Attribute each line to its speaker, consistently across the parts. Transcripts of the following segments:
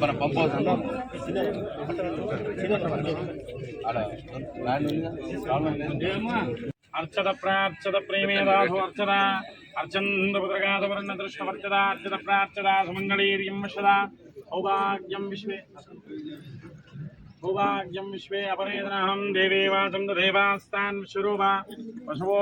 Speaker 1: మన pump house ఉందా? ఆడ ల్యాండ్ ఉందిగా? ప్రాబ్లం లేదు.
Speaker 2: అర్చత ప్రార్చత ప్రేమేదాసు అర్చత అర్చంద్రపుత్రగాధవర్ణ దృష్టవర్చత అర్చత ప్రార్చత సుమంగళీర్యం వశద సౌభాగ్యం విశ్వే సౌభాగ్యం విశ్వే అపరేదనహం దేవే వాచం దేవాస్తాన్ విశ్వరూప పశువో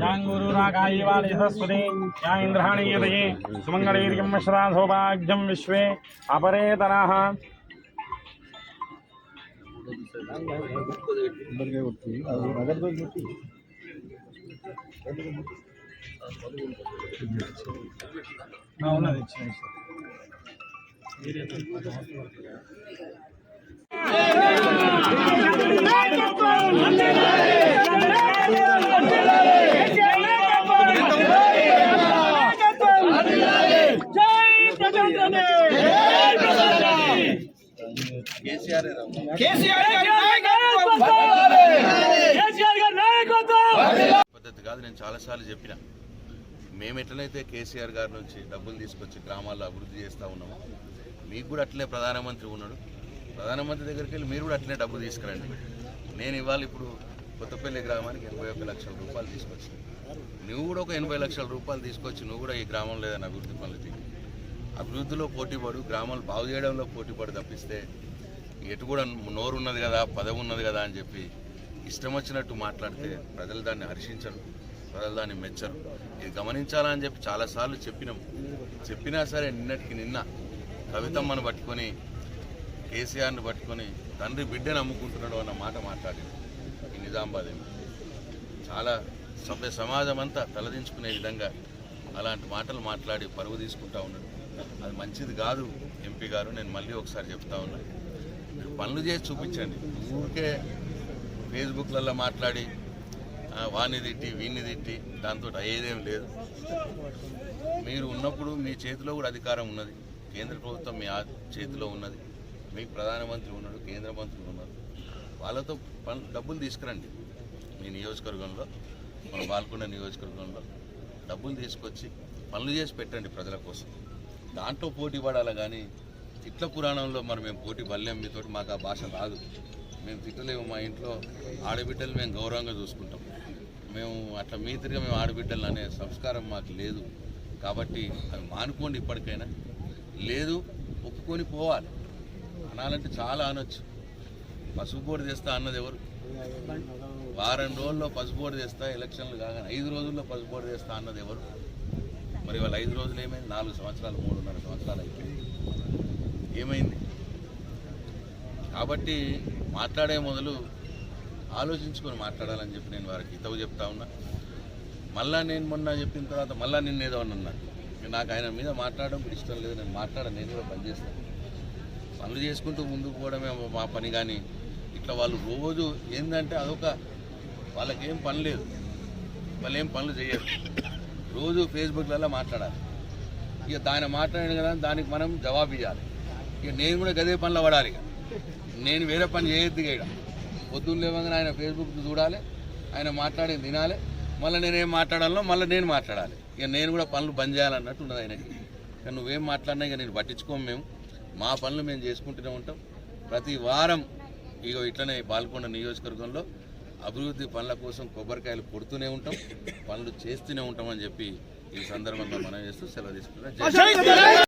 Speaker 2: यांगुरु रागाई या इंद्राणी यदये मिश्रा सौभाग्यम विश्व
Speaker 1: अपरे तरह మీరే పద్ధతి కాదు నేను చాలాసార్లు చెప్పిన. మేము ఎట్లనైతే కేసీఆర్ గారి నుంచి డబ్బులు తీసుకొచ్చి గ్రామాల్లో అభివృద్ధి చేస్తూ ఉన్నాము మీకు కూడా అట్లనే ప్రధానమంత్రి ఉన్నాడు. ప్రధానమంత్రి దగ్గరికి వెళ్ళి మీరు కూడా అట్లనే డబ్బు తీసుకురండి. నేను ఇవాళ ఇప్పుడు కొత్తపల్లి గ్రామానికి ఎనభై ఒక్క లక్షల రూపాయలు తీసుకొచ్చిన నువ్వు కూడా ఒక ఎనభై లక్షల రూపాయలు తీసుకొచ్చి నువ్వు కూడా ఈ గ్రామంలో ఏదైనా అభివృద్ధి పనులు చేయి అభివృద్ధిలో పోటీపడు గ్రామాలు బాగు చేయడంలో పోటీపడి తప్పిస్తే ఎటు కూడా నోరు ఉన్నది కదా పదవి ఉన్నది కదా అని చెప్పి ఇష్టం వచ్చినట్టు మాట్లాడితే ప్రజలు దాన్ని హర్షించరు ప్రజలు దాన్ని మెచ్చరు. ఇది గమనించాలని చెప్పి చాలాసార్లు చెప్పినాం. చెప్పినా సరే నిన్నటికి నిన్న కవితమ్మను పట్టుకొని కేసీఆర్ని పట్టుకొని తండ్రి బిడ్డను అమ్ముకుంటున్నాడు అన్న మాట మాట్లాడింది. నిజామాబాద్ చాలా సభ్య సమాజం అంతా తలదించుకునే విధంగా అలాంటి మాటలు మాట్లాడి పరువు తీసుకుంటా ఉన్నాడు. అది మంచిది కాదు ఎంపీ గారు నేను మళ్ళీ ఒకసారి చెప్తా ఉన్నా. మీరు పనులు చేసి చూపించండి. ఊరికే ఫేస్బుక్లలో మాట్లాడి వాణ్ణి తిట్టి వీణ్ణి తిట్టి దాంతో అయ్యేదేం లేదు. మీరు ఉన్నప్పుడు మీ చేతిలో కూడా అధికారం ఉన్నది. కేంద్ర ప్రభుత్వం మీ చేతిలో ఉన్నది. మీకు ప్రధానమంత్రి ఉన్నాడు కేంద్ర మంత్రులు ఉన్నారు. వాళ్ళతో డబ్బులు తీసుకురండి. మీ నియోజకవర్గంలో మన బాల్కొండ నియోజకవర్గంలో డబ్బులు తీసుకొచ్చి పనులు చేసి పెట్టండి ప్రజల కోసం. దాంట్లో పోటీ పడాలి కానీ తిట్ల పురాణంలో మరి మేము పోటీ పడలేము మీతో మాకు ఆ భాష రాదు. మేము తిట్టలేము మా ఇంట్లో ఆడబిడ్డలు మేము గౌరవంగా చూసుకుంటాం. మేము అట్లా మీ మేము ఆడబిడ్డలు అనే సంస్కారం మాకు లేదు. కాబట్టి అది మానుకోండి ఇప్పటికైనా. లేదు ఒప్పుకొని పోవాలి. అనాలంటే చాలా అనొచ్చు. పసుపు బోర్డు తెస్తా అన్నది ఎవరు? వారం రోజుల్లో పసుపు బోర్డు తెస్తా ఎలక్షన్లు కాగానే. ఐదు రోజుల్లో పసుపు బోర్డు తెస్తా అన్నది ఎవరు? మరి వాళ్ళ ఐదు రోజులు ఏమైంది? నాలుగు సంవత్సరాలు మూడున్నర సంవత్సరాలు అయిపోయింది. ఏమైంది? కాబట్టి మాట్లాడే మొదలు ఆలోచించుకొని మాట్లాడాలని చెప్పి నేను వారికి హితవు చెప్తా ఉన్నా. మళ్ళా నేను మొన్న చెప్పిన తర్వాత మళ్ళా నిన్న ఏదో అని అన్నా. నాకు ఆయన మీద మాట్లాడడం ఇష్టం లేదు. నేను మాట్లాడ నేను కూడా పని చేస్తాను పనులు చేసుకుంటూ ముందుకు పోవడమే మా పని కానీ ఇట్లా వాళ్ళు రోజు ఏంటంటే అదొక వాళ్ళకేం పని లేదు. వాళ్ళు ఏం పనులు చేయరు. రోజు ఫేస్బుక్లలో మాట్లాడాలి. ఇక దాని మాట్లాడిన కదా దానికి మనం జవాబు ఇవ్వాలి ఇక నేను కూడా గదే పనిలో పడాలి ఇక. నేను వేరే పని చేయొద్దు ఇక పొద్దున్న లేవగానే ఆయన ఫేస్బుక్ చూడాలి ఆయన మాట్లాడి తినాలి మళ్ళీ నేనేం మాట్లాడాలో మళ్ళీ నేను మాట్లాడాలి. ఇక నేను కూడా పనులు బంద్ చేయాలన్నట్టు ఉన్నది ఆయనకి. ఇక నువ్వేం మాట్లాడినా ఇక నేను పట్టించుకోము మేము. మా పనులు మేము చేసుకుంటూనే ఉంటాం. ప్రతి వారం ఇక ఇట్లనే బాల్కొండ నియోజకవర్గంలో అభివృద్ధి పనుల కోసం కొబ్బరికాయలు కొడుతూనే ఉంటాం పనులు చేస్తూనే ఉంటామని చెప్పి ఈ సందర్భంగా మనం చేస్తూ సెలవు తీసుకుంటున్నాం.